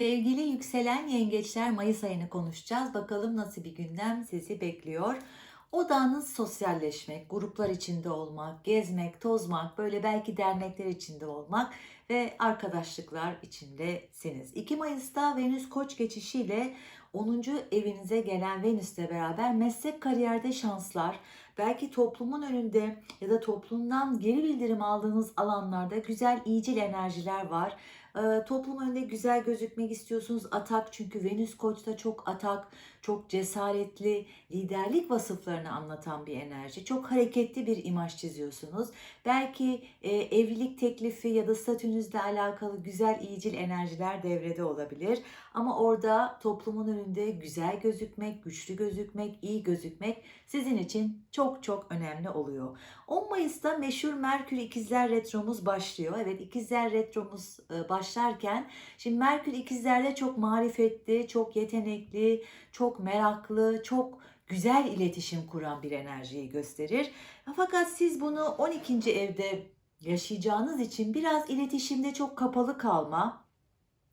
Sevgili yükselen yengeçler Mayıs ayını konuşacağız. Bakalım nasıl bir gündem sizi bekliyor. Odağınız sosyalleşmek, gruplar içinde olmak, gezmek, tozmak, böyle belki dernekler içinde olmak ve arkadaşlıklar içindesiniz. 2 Mayıs'ta Venüs Koç geçişiyle 10. evinize gelen Venüs'le beraber meslek kariyerde şanslar, belki toplumun önünde ya da toplumdan geri bildirim aldığınız alanlarda güzel iyicil enerjiler var. Toplum önünde güzel gözükmek istiyorsunuz. Atak çünkü Venüs Koç'ta çok atak, çok cesaretli, liderlik vasıflarını anlatan bir enerji. Çok hareketli bir imaj çiziyorsunuz. Belki e, evlilik teklifi ya da statünüzle alakalı güzel iyicil enerjiler devrede olabilir. Ama orada toplumun önünde güzel gözükmek, güçlü gözükmek, iyi gözükmek sizin için çok çok önemli oluyor. 10 Mayıs'ta meşhur Merkür İkizler Retromuz başlıyor. Evet İkizler Retromuz e, başlarken şimdi Merkür İkizler'de çok marifetli, çok yetenekli, çok meraklı, çok güzel iletişim kuran bir enerjiyi gösterir. Fakat siz bunu 12. evde yaşayacağınız için biraz iletişimde çok kapalı kalma,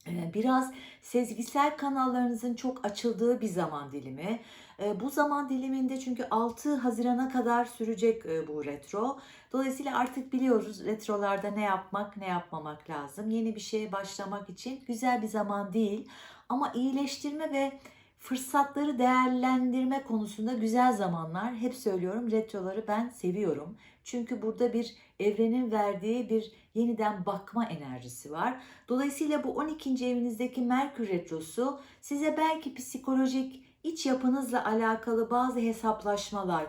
e, biraz sezgisel kanallarınızın çok açıldığı bir zaman dilimi. E, Bu zaman diliminde çünkü 6 Haziran'a kadar sürecek e, bu retro. Dolayısıyla artık biliyoruz retrolarda ne yapmak, ne yapmamak lazım. Yeni bir şeye başlamak için güzel bir zaman değil. Ama iyileştirme ve fırsatları değerlendirme konusunda güzel zamanlar. Hep söylüyorum retroları ben seviyorum. Çünkü burada bir evrenin verdiği bir yeniden bakma enerjisi var. Dolayısıyla bu 12. evinizdeki Merkür retrosu size belki psikolojik iç yapınızla alakalı bazı hesaplaşmalar,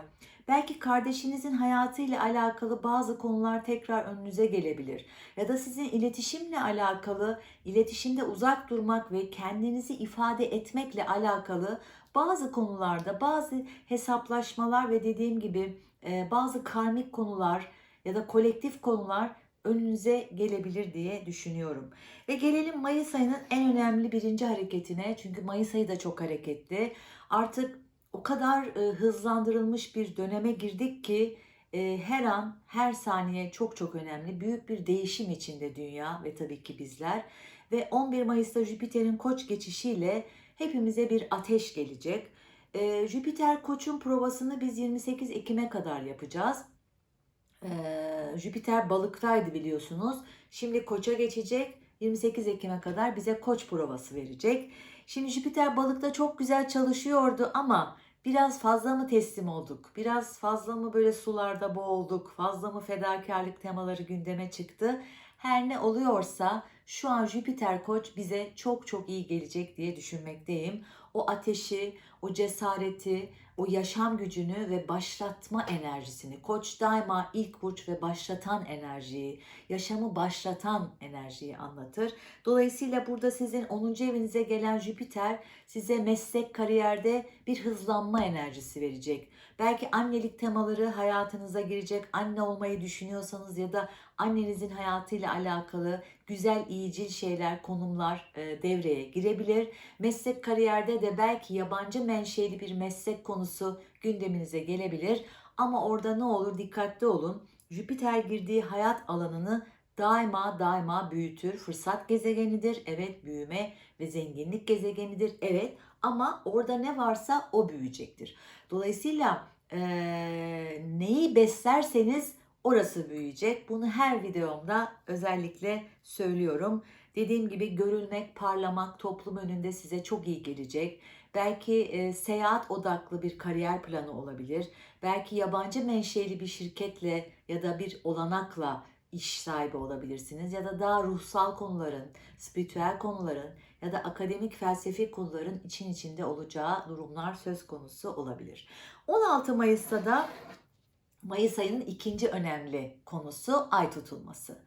belki kardeşinizin hayatıyla alakalı bazı konular tekrar önünüze gelebilir. Ya da sizin iletişimle alakalı, iletişimde uzak durmak ve kendinizi ifade etmekle alakalı bazı konularda bazı hesaplaşmalar ve dediğim gibi e, bazı karmik konular ya da kolektif konular önünüze gelebilir diye düşünüyorum. Ve gelelim Mayıs ayının en önemli birinci hareketine. Çünkü Mayıs ayı da çok hareketli. Artık o kadar e, hızlandırılmış bir döneme girdik ki e, her an, her saniye çok çok önemli. Büyük bir değişim içinde dünya ve tabii ki bizler. Ve 11 Mayıs'ta Jüpiter'in koç geçişiyle hepimize bir ateş gelecek. E, Jüpiter koçun provasını biz 28 Ekim'e kadar yapacağız. Ee, Jüpiter balıktaydı biliyorsunuz. Şimdi koça geçecek. 28 Ekim'e kadar bize koç provası verecek. Şimdi Jüpiter balıkta çok güzel çalışıyordu ama biraz fazla mı teslim olduk? Biraz fazla mı böyle sularda boğulduk? Fazla mı fedakarlık temaları gündeme çıktı? Her ne oluyorsa şu an Jüpiter koç bize çok çok iyi gelecek diye düşünmekteyim. O ateşi, o cesareti, o yaşam gücünü ve başlatma enerjisini. Koç daima ilk burç ve başlatan enerjiyi, yaşamı başlatan enerjiyi anlatır. Dolayısıyla burada sizin 10. evinize gelen Jüpiter size meslek kariyerde bir hızlanma enerjisi verecek. Belki annelik temaları hayatınıza girecek. Anne olmayı düşünüyorsanız ya da annenizin hayatıyla alakalı güzel iyicil şeyler, konumlar e, devreye girebilir. Meslek kariyerde de belki yabancı menşeli bir meslek konusu gündeminize gelebilir. Ama orada ne olur dikkatli olun. Jüpiter girdiği hayat alanını daima daima büyütür. Fırsat gezegenidir. Evet büyüme ve zenginlik gezegenidir. Evet ama orada ne varsa o büyüyecektir. Dolayısıyla eee, neyi beslerseniz orası büyüyecek. Bunu her videomda özellikle söylüyorum. Dediğim gibi görülmek, parlamak toplum önünde size çok iyi gelecek. Belki e, seyahat odaklı bir kariyer planı olabilir. Belki yabancı menşeli bir şirketle ya da bir olanakla iş sahibi olabilirsiniz. Ya da daha ruhsal konuların, spiritüel konuların ya da akademik felsefi konuların için içinde olacağı durumlar söz konusu olabilir. 16 Mayıs'ta da Mayıs ayının ikinci önemli konusu ay tutulması.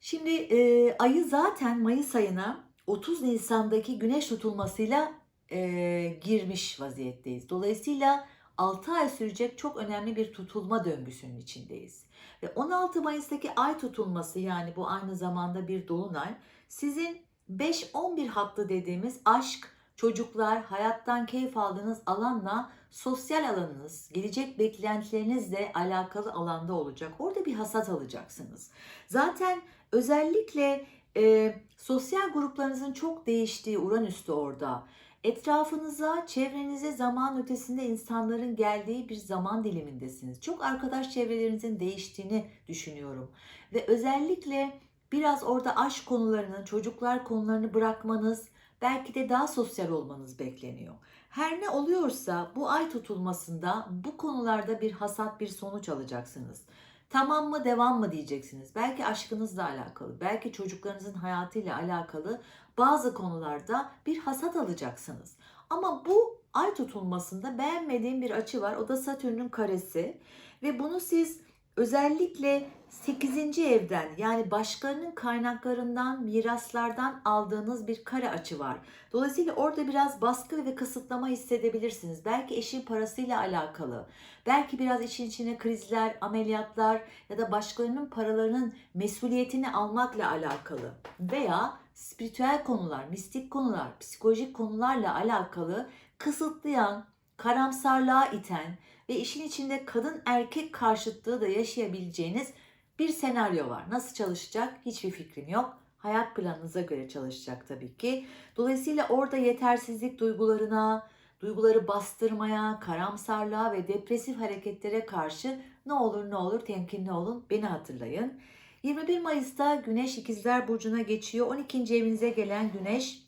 Şimdi e, ayı zaten Mayıs ayına 30 Nisan'daki güneş tutulmasıyla e, girmiş vaziyetteyiz. Dolayısıyla 6 ay sürecek çok önemli bir tutulma döngüsünün içindeyiz. Ve 16 Mayıs'taki ay tutulması yani bu aynı zamanda bir dolunay sizin 5-11 hattı dediğimiz aşk, çocuklar, hayattan keyif aldığınız alanla sosyal alanınız, gelecek beklentilerinizle alakalı alanda olacak. Orada bir hasat alacaksınız. Zaten özellikle e, sosyal gruplarınızın çok değiştiği Uranüs'te orada. Etrafınıza, çevrenize zaman ötesinde insanların geldiği bir zaman dilimindesiniz. Çok arkadaş çevrelerinizin değiştiğini düşünüyorum. Ve özellikle biraz orada aşk konularını, çocuklar konularını bırakmanız, belki de daha sosyal olmanız bekleniyor. Her ne oluyorsa bu ay tutulmasında bu konularda bir hasat, bir sonuç alacaksınız. Tamam mı, devam mı diyeceksiniz. Belki aşkınızla alakalı, belki çocuklarınızın hayatıyla alakalı bazı konularda bir hasat alacaksınız. Ama bu ay tutulmasında beğenmediğim bir açı var. O da Satürn'ün karesi ve bunu siz özellikle 8. evden yani başkalarının kaynaklarından, miraslardan aldığınız bir kare açı var. Dolayısıyla orada biraz baskı ve kısıtlama hissedebilirsiniz. Belki eşin parasıyla alakalı, belki biraz işin içine krizler, ameliyatlar ya da başkalarının paralarının mesuliyetini almakla alakalı veya spiritüel konular, mistik konular, psikolojik konularla alakalı kısıtlayan, karamsarlığa iten ve işin içinde kadın erkek karşıtlığı da yaşayabileceğiniz bir senaryo var. Nasıl çalışacak hiçbir fikrim yok. Hayat planınıza göre çalışacak tabii ki. Dolayısıyla orada yetersizlik duygularına, duyguları bastırmaya, karamsarlığa ve depresif hareketlere karşı ne olur ne olur temkinli olun. Beni hatırlayın. 21 Mayıs'ta Güneş İkizler Burcu'na geçiyor. 12. evinize gelen Güneş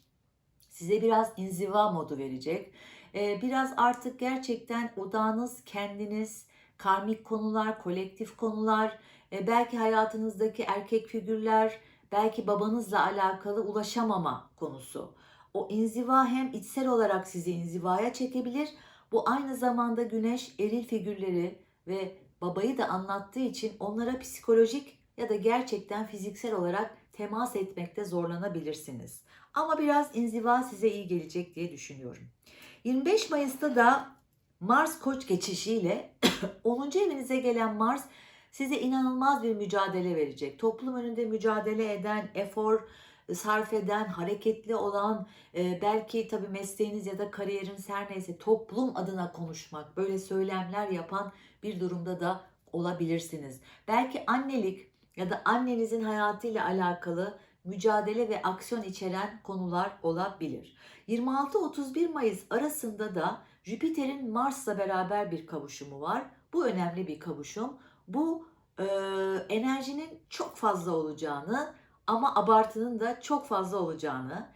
size biraz inziva modu verecek. Ee, biraz artık gerçekten odağınız kendiniz, karmik konular, kolektif konular, e, belki hayatınızdaki erkek figürler, belki babanızla alakalı ulaşamama konusu. O inziva hem içsel olarak sizi inzivaya çekebilir. Bu aynı zamanda güneş eril figürleri ve babayı da anlattığı için onlara psikolojik ya da gerçekten fiziksel olarak temas etmekte zorlanabilirsiniz. Ama biraz inziva size iyi gelecek diye düşünüyorum. 25 Mayıs'ta da Mars Koç geçişiyle 10. evinize gelen Mars size inanılmaz bir mücadele verecek. Toplum önünde mücadele eden, efor sarf eden, hareketli olan, e, belki tabii mesleğiniz ya da kariyeriniz her neyse toplum adına konuşmak, böyle söylemler yapan bir durumda da olabilirsiniz. Belki annelik ya da annenizin hayatıyla alakalı mücadele ve aksiyon içeren konular olabilir. 26-31 Mayıs arasında da Jüpiter'in Mars'la beraber bir kavuşumu var. Bu önemli bir kavuşum. Bu e, enerjinin çok fazla olacağını ama abartının da çok fazla olacağını,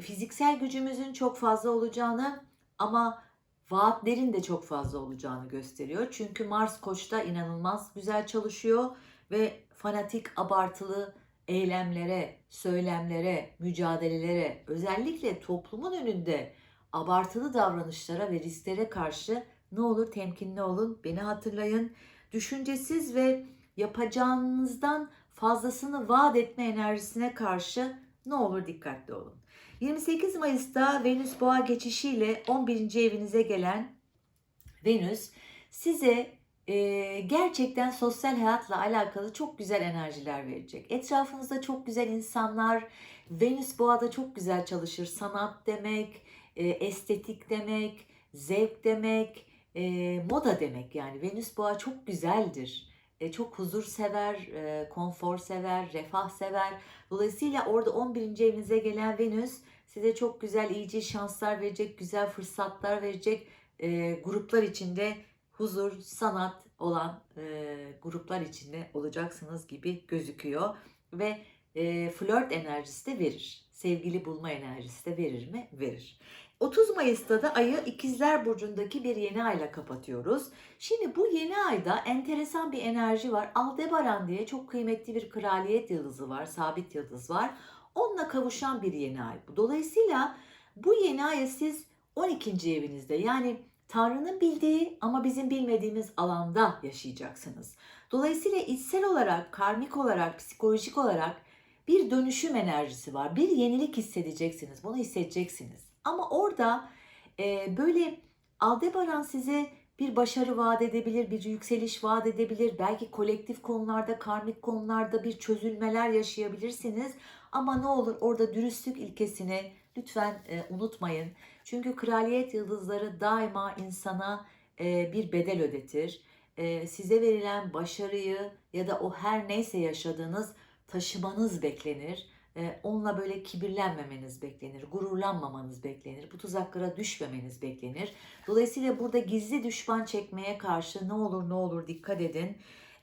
fiziksel gücümüzün çok fazla olacağını ama vaatlerin de çok fazla olacağını gösteriyor. Çünkü Mars Koç'ta inanılmaz güzel çalışıyor ve fanatik, abartılı eylemlere, söylemlere, mücadelelere, özellikle toplumun önünde abartılı davranışlara ve risklere karşı ne olur temkinli olun, beni hatırlayın. Düşüncesiz ve yapacağınızdan fazlasını vaat etme enerjisine karşı ne olur dikkatli olun. 28 Mayıs'ta Venüs Boğa geçişiyle 11. evinize gelen Venüs size e, gerçekten sosyal hayatla alakalı çok güzel enerjiler verecek. Etrafınızda çok güzel insanlar, Venüs Boğa'da çok güzel çalışır. Sanat demek, e, estetik demek, zevk demek, e, moda demek yani. Venüs Boğa çok güzeldir e, çok huzur sever, e, konfor sever, refah sever. Dolayısıyla orada 11. evinize gelen Venüs size çok güzel, iyice şanslar verecek, güzel fırsatlar verecek. E, gruplar içinde huzur, sanat olan e, gruplar içinde olacaksınız gibi gözüküyor. Ve e, flört enerjisi de verir. Sevgili bulma enerjisi de verir mi? Verir. 30 Mayıs'ta da ayı İkizler Burcu'ndaki bir yeni ayla kapatıyoruz. Şimdi bu yeni ayda enteresan bir enerji var. Aldebaran diye çok kıymetli bir kraliyet yıldızı var, sabit yıldız var. Onunla kavuşan bir yeni ay. Dolayısıyla bu yeni ayı siz 12. evinizde yani Tanrı'nın bildiği ama bizim bilmediğimiz alanda yaşayacaksınız. Dolayısıyla içsel olarak, karmik olarak, psikolojik olarak bir dönüşüm enerjisi var. Bir yenilik hissedeceksiniz. Bunu hissedeceksiniz. Ama orada e, böyle Aldebaran size bir başarı vaat edebilir, bir yükseliş vaat edebilir. Belki kolektif konularda, karmik konularda bir çözülmeler yaşayabilirsiniz. Ama ne olur orada dürüstlük ilkesini lütfen e, unutmayın. Çünkü kraliyet yıldızları daima insana e, bir bedel ödetir. E, size verilen başarıyı ya da o her neyse yaşadığınız taşımanız beklenir. e, onunla böyle kibirlenmemeniz beklenir, gururlanmamanız beklenir, bu tuzaklara düşmemeniz beklenir. Dolayısıyla burada gizli düşman çekmeye karşı ne olur ne olur dikkat edin.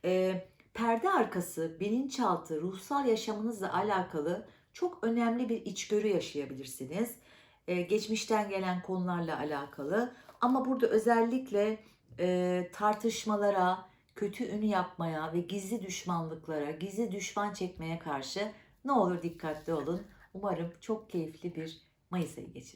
E, perde arkası, bilinçaltı, ruhsal yaşamınızla alakalı çok önemli bir içgörü yaşayabilirsiniz. E, geçmişten gelen konularla alakalı. Ama burada özellikle e, tartışmalara, kötü ünü yapmaya ve gizli düşmanlıklara, gizli düşman çekmeye karşı ne olur dikkatli olun. Umarım çok keyifli bir Mayıs ayı geçirirsiniz.